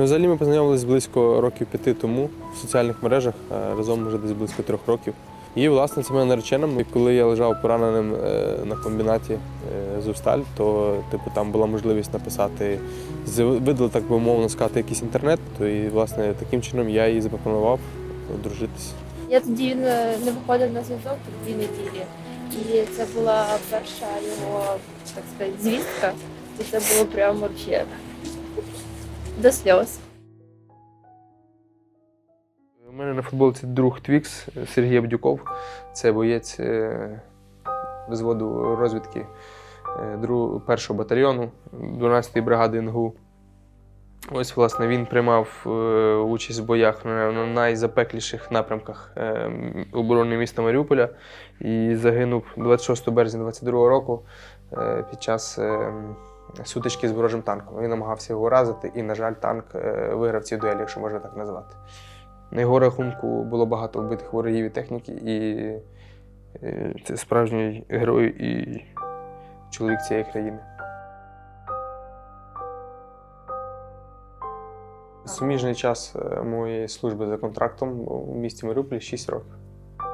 Ну, взагалі ми познайомилися близько років п'яти тому в соціальних мережах, е, разом вже десь близько трьох років. І, власне, це моя наречена. І коли я лежав пораненим е, на комбінаті е, Зусталь, то типу, там була можливість написати, з- видали, так би мовно сказати, якийсь інтернет. То і, власне, таким чином я їй запропонував одружитися. Я тоді він не виходив на зв'язок дві неділі. І це була перша його, так сказати, звістка. І це було прямо вообще до сльоз. У мене на футболці друг Твікс Сергій Абдюков. Це боєць е, взводу розвідки е, першого батальйону 12-ї бригади НГУ. Ось, власне, він приймав е, участь в боях на, на найзапекліших напрямках е, оборони міста Маріуполя і загинув 26 березня 22 року е, під час е, сутички з ворожим танком. Він намагався його уразити, і, на жаль, танк е, виграв ці дуелі, якщо можна так назвати. На його рахунку було багато вбитих ворогів і техніки, і е, це справжній герой і чоловік цієї країни. Суміжний час е, моєї служби за контрактом у місті Маріуполі 6 років.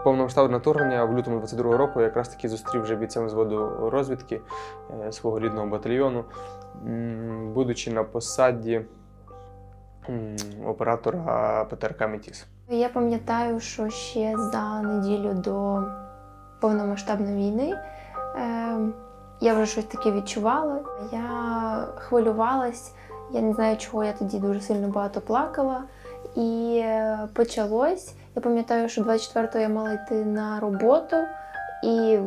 Повномасштабне вторгнення в лютому 22-го року якраз таки зустрів вже бійцем зводу розвідки е, свого рідного батальйону, будучи на посаді оператора ПТРК Метіс. Я пам'ятаю, що ще за неділю до повномасштабної війни е, я вже щось таке відчувала. Я хвилювалась, я не знаю, чого я тоді дуже сильно багато плакала. І е, почалось. Я пам'ятаю, що 24-го я мала йти на роботу, і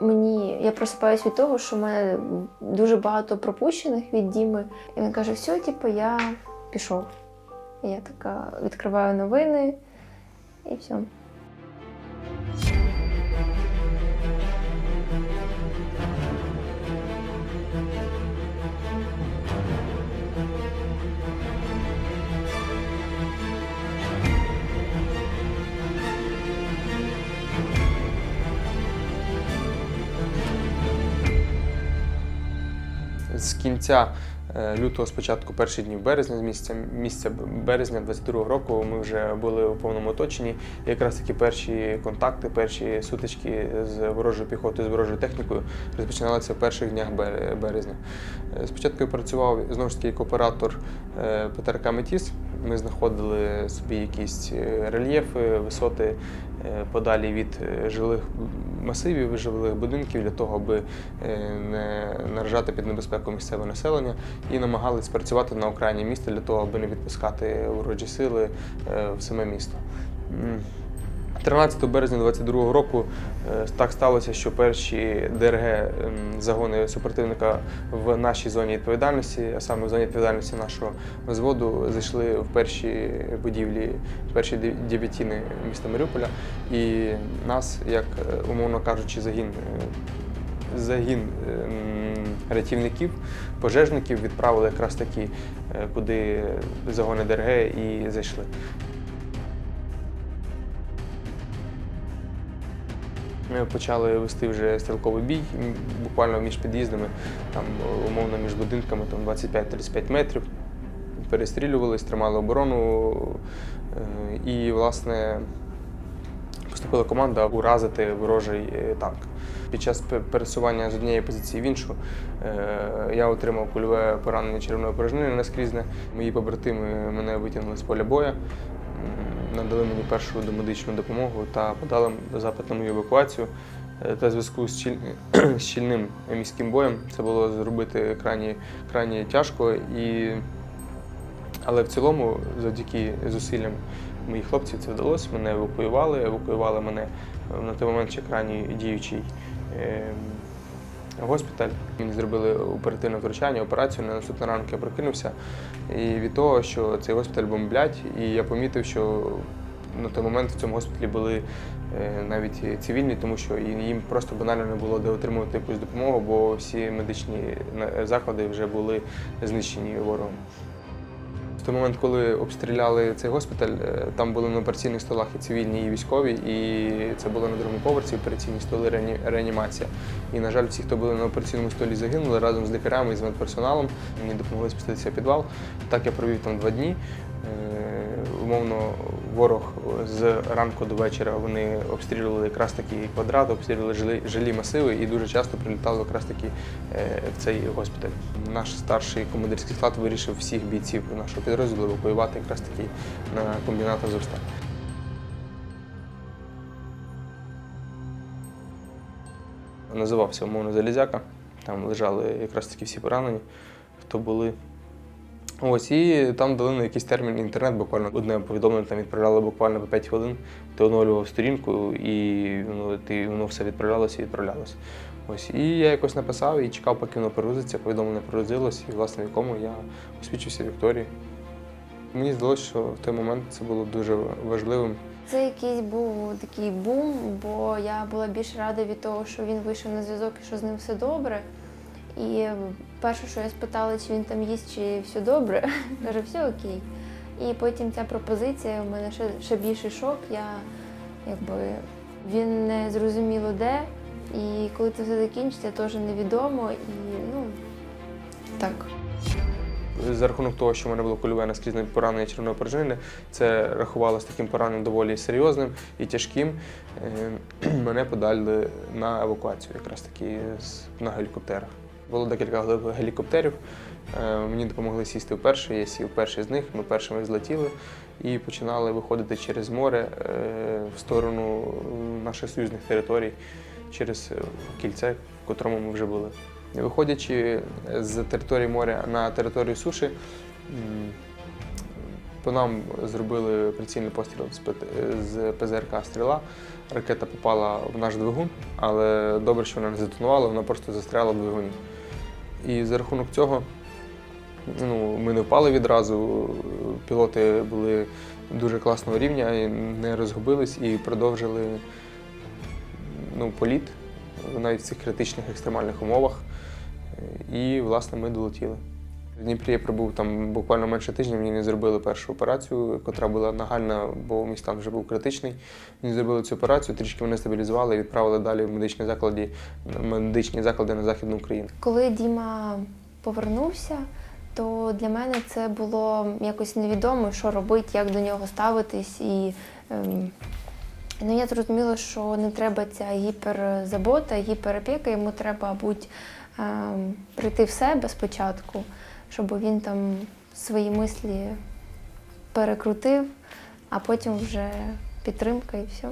мені я просипаюсь від того, що в мене дуже багато пропущених від Діми. І він каже: все, типу, я пішов. І я така відкриваю новини і все. Кінця е, лютого, спочатку перші дні березня, з місяця, місяця березня 22-го року ми вже були у повному оточенні. Якраз такі перші контакти, перші сутички з ворожою піхотою, з ворожою технікою розпочиналися в перших днях березня. Е, Спочатку я працював знову ж таки як оператор е, ПТРК Метіс. Ми знаходили собі якісь рельєфи, висоти подалі від жилих масивів, жилих будинків для того, аби е, не наражати під небезпеку місцеве населення і намагались працювати на окраїні міста для того, аби не відпускати ворожі сили е, в саме місто. М. 13 березня 2022 року е, так сталося, що перші ДРГ загони супротивника в нашій зоні відповідальності, а саме в зоні відповідальності нашого взводу, зайшли в перші будівлі, в перші дев'ятіни міста Маріуполя. І нас, як е, умовно кажучи, загін е, загін рятівників, пожежників відправили якраз таки, е, куди загони ДРГ і зайшли. Ми почали вести вже стрілковий бій, буквально між під'їздами, там умовно між будинками там 25-35 метрів. Перестрілювались, тримали оборону. е, І, власне, поступила команда уразити ворожий е, танк. Під час пересування з однієї позиції в іншу е, я отримав кульове поранення черевної порожнини наскрізне. Мої побратими мене витягнули з поля бою, надали мені першу домедичну допомогу та подали запит на мою евакуацію. Е, Та в зв'язку з щільним міським боєм це було зробити крайні, крайні тяжко. І... Але в цілому, завдяки зусиллям моїх хлопців, це вдалося. Мене евакуювали, евакуювали мене е, на той момент ще крайній діючий е, госпіталь. Мені зробили оперативне втручання, операцію. На наступний ранок я прокинувся. І від того, що цей госпіталь бомблять, і я помітив, що на той момент в цьому госпіталі були е, навіть цивільні, тому що їм просто банально не було де отримувати якусь допомогу, бо всі медичні заклади вже були знищені ворогом. Той момент, коли обстріляли цей госпіталь, е, там були на операційних столах і цивільні, і військові, і це було на другому поверсі операційні столи реані- реанімація. І, на жаль, всі, хто були на операційному столі, загинули разом з лікарями і з медперсоналом. Мені допомогли спуститися в підвал. Так я провів там два дні. Е, Умовно, ворог з ранку до вечора вони обстрілювали якраз такі квадрати, обстрілювали жилі, жилі масиви і дуже часто прилітали якраз таки е, в цей госпіталь. Наш старший командирський склад вирішив всіх бійців нашого підрозділу евакуювати якраз таки на комбінат Азовсталь. Називався умовно Залізяка. Там лежали якраз таки всі поранені, хто були. Ось і там дали на якийсь термін інтернет, буквально одне повідомлення там відправляли буквально по 5 хвилин. Ти оновлював сторінку, і ну, ти, воно все відправлялося і відправлялося. Ось і я якось написав і чекав, поки воно перегрузиться. Повідомлення перегрузилось, і власне в якому я освічився Вікторії. Мені здалося, що в той момент це було дуже важливим. Це якийсь був такий бум, бо я була більш рада від того, що він вийшов на зв'язок і що з ним все добре. І перше, що я спитала, чи він там їсть, чи все добре, каже, все окей. І потім ця пропозиція, у мене ще, ще більший шок. Я якби він не зрозуміло де. І коли це все закінчиться, теж невідомо. І ну так. За рахунок того, що в мене було кульове наскрізне поранення червоної порожнини, це рахувалося таким пораненням доволі серйозним і тяжким. Е, Мене подали на евакуацію, якраз таки на гелікоптерах. Було декілька гелікоптерів. Е, Мені допомогли сісти в перший, я сів перший з них, ми першими злетіли і починали виходити через море е, в сторону наших союзних територій, через кільце, в котрому ми вже були. Виходячи з території моря на територію суші, по нам зробили прицільний постріл з ПЗРК стріла. Ракета попала в наш двигун, але добре, що вона не затонувала, вона просто застряла в двигуні. І за рахунок цього ну, ми не впали відразу. Пілоти були дуже класного рівня, не розгубились і продовжили ну, політ навіть в цих критичних екстремальних умовах. І, власне, ми долетіли. В Дніпрі я пробув там буквально менше тижня, мені не зробили першу операцію, яка була нагальна, бо мій стан вже був критичний. Мені зробили цю операцію, трішки мене стабілізували і відправили далі в медичні заклади, медичні заклади на Західну Україну. Коли Діма повернувся, то для мене це було якось невідомо, що робити, як до нього ставитись. І ем, ну, я зрозуміла, що не треба ця гіперзабота, гіперопіка, йому треба будь ем, прийти в себе спочатку, щоб він там свої мислі перекрутив, а потім вже підтримка і все.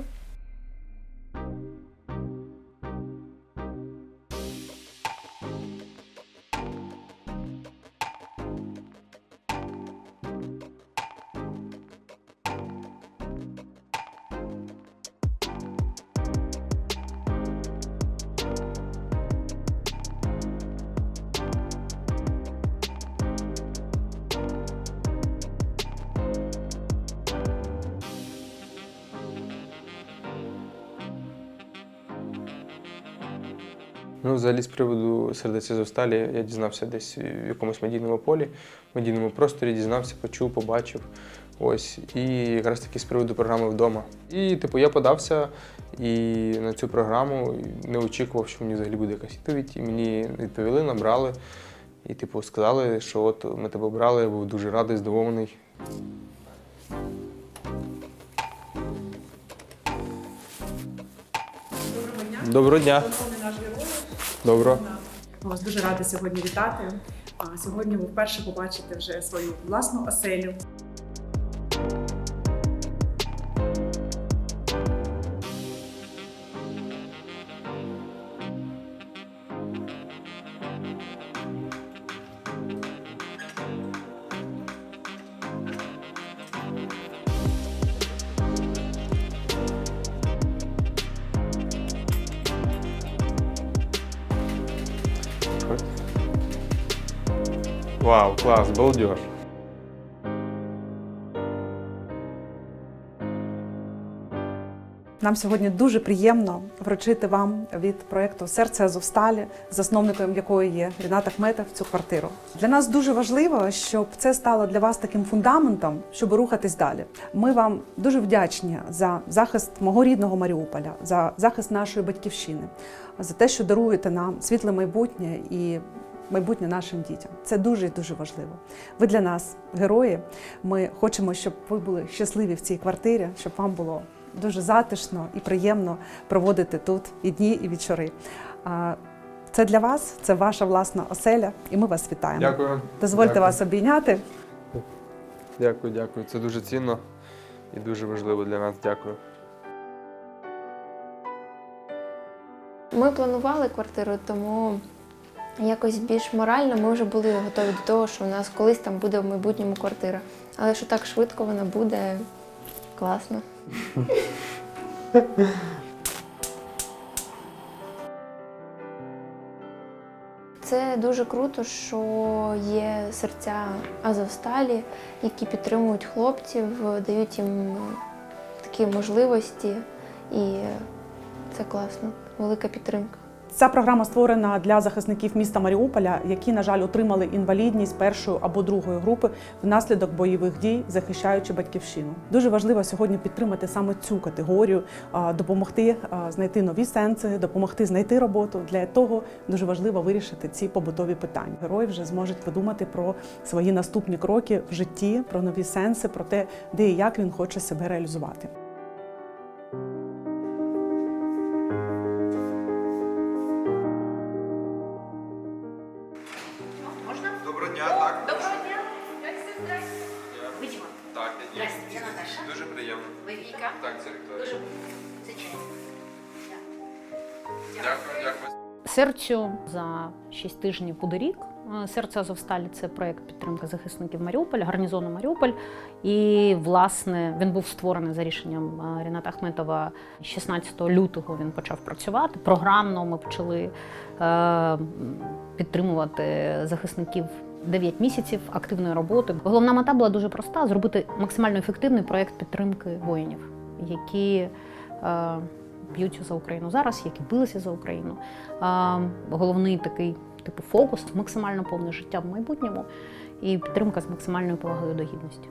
Ну, взагалі, з приводу сердеця Зосталі я дізнався десь в якомусь медійному полі, в медійному просторі дізнався, почув, побачив. Ось, і якраз таки з приводу програми вдома. І, типу, я подався і на цю програму не очікував, що мені взагалі буде якась відповідь. І мені відповіли, набрали. І, типу, сказали, що от ми тебе обрали, я був дуже радий, здивований. Доброго дня. Доброго дня. Добро. Вас дуже рада сьогодні вітати. Сьогодні ви вперше побачите вже свою власну оселю. Вау, клас, балдеж. Нам сьогодні дуже приємно вручити вам від проєкту Серце Азовсталі, засновником якої є Рінат Ахметов, цю квартиру. Для нас дуже важливо, щоб це стало для вас таким фундаментом, щоб рухатись далі. Ми вам дуже вдячні за захист мого рідного Маріуполя, за захист нашої батьківщини, за те, що даруєте нам світле майбутнє і майбутнє нашим дітям. Це дуже і дуже важливо. Ви для нас герої. Ми хочемо, щоб ви були щасливі в цій квартирі, щоб вам було дуже затишно і приємно проводити тут і дні, і вечори. Це для вас, це ваша власна оселя, і ми вас вітаємо. Дякую. Дозвольте Дякую. вас обійняти. Дякую, дякую. Це дуже цінно і дуже важливо для нас. Дякую. Ми планували квартиру, тому якось більш морально ми вже були готові до того, що у нас колись там буде в майбутньому квартира. Але що так швидко вона буде класно. Це дуже круто, що є серця Азовсталі, які підтримують хлопців, дають їм такі можливості, і це класно, велика підтримка. Ця програма створена для захисників міста Маріуполя, які, на жаль, отримали інвалідність першої або другої групи внаслідок бойових дій, захищаючи батьківщину. Дуже важливо сьогодні підтримати саме цю категорію, допомогти знайти нові сенси, допомогти знайти роботу. Для того дуже важливо вирішити ці побутові питання. Герої вже зможуть подумати про свої наступні кроки в житті, про нові сенси, про те, де і як він хоче себе реалізувати. Віка? Так, це Вікторія. Дуже це. Дякую, дякую. Серцю за 6 тижнів буде рік. Серце Азовсталі це проєкт підтримки захисників Маріуполя, гарнізону Маріуполь. І, власне, він був створений за рішенням е, Ріната Ахметова 16 лютого. Він почав працювати. Програмно ми почали е, підтримувати захисників 9 місяців активної роботи. Головна мета була дуже проста: зробити максимально ефективний проєкт підтримки воїнів, які е, б'ються за Україну зараз, які билися за Україну. Головний такий типу фокус максимально повне життя в майбутньому і підтримка з максимальною повагою до гідності.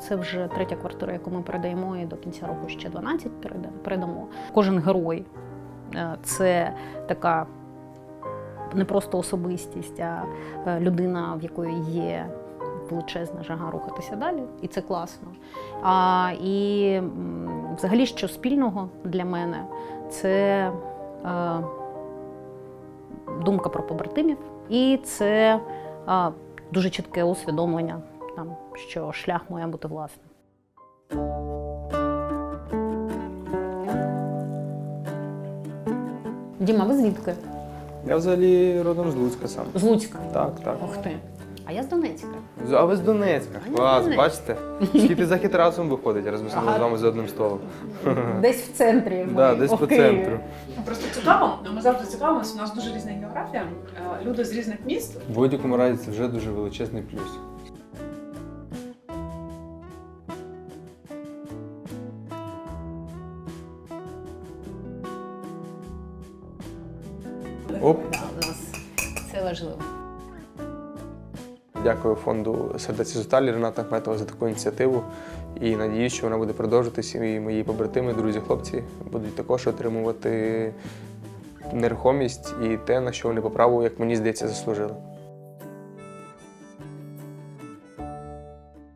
Це вже третя квартира, яку ми передаємо, і до кінця року ще 12 передамо. Кожен герой е, це така не просто особистість, а е, людина, в якої є величезна жага рухатися далі, і це класно. А, і взагалі, що спільного для мене, це е, думка про побратимів, і це е, дуже чітке усвідомлення, там, що шлях має бути власним. Діма, ви звідки? Я взагалі родом з Луцька сам. З Луцька. Так, так. Ух ти. А я з Донецька. А ви з Донецька? А я з Клас, Донецька. бачите? Скільки захід разом виходить, раз ми сидимо з вами за одним столом. Десь в центрі. ми, Да, десь у по Києві. центру. Просто цікаво, ми завжди цікавимося. У нас дуже різна географія. Е, Люди з різних міст В будь-якому разі це вже дуже величезний плюс. Дякую фонду Сердеці Зосталі Рената Ахметова за таку ініціативу. І надіюсь, що вона буде продовжуватися. І мої побратими, друзі, хлопці будуть також отримувати нерухомість і те, на що вони по праву, як мені здається, заслужили.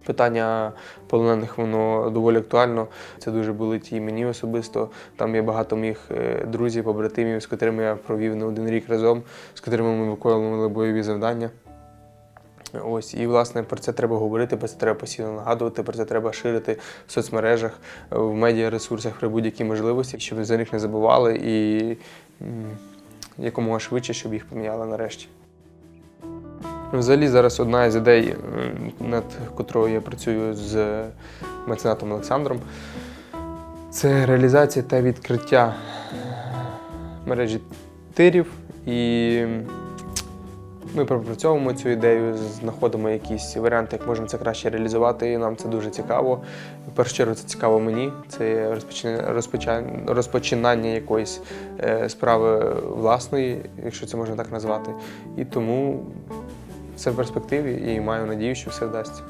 Питання полонених воно доволі актуально. Це дуже болить і мені особисто. Там є багато моїх е, друзів, побратимів, з котрими я провів не один рік разом, з котрими ми виконували бойові завдання. Ось і власне про це треба говорити, про це треба постійно нагадувати, про це треба ширити в соцмережах, в медіаресурсах при будь-якій можливості, щоб за них не забували і якомога швидше, щоб їх поміняли нарешті. Взагалі зараз одна із ідей, над котрою я працюю з меценатом Олександром, це реалізація та відкриття мережі тирів і Ми пропрацьовуємо цю ідею, знаходимо якісь варіанти, як можемо це краще реалізувати. І нам це дуже цікаво. В першу чергу це цікаво мені. Це розпочинання, якоїсь е, справи власної, якщо це можна так назвати. І тому це в перспективі і маю надію, що все вдасться.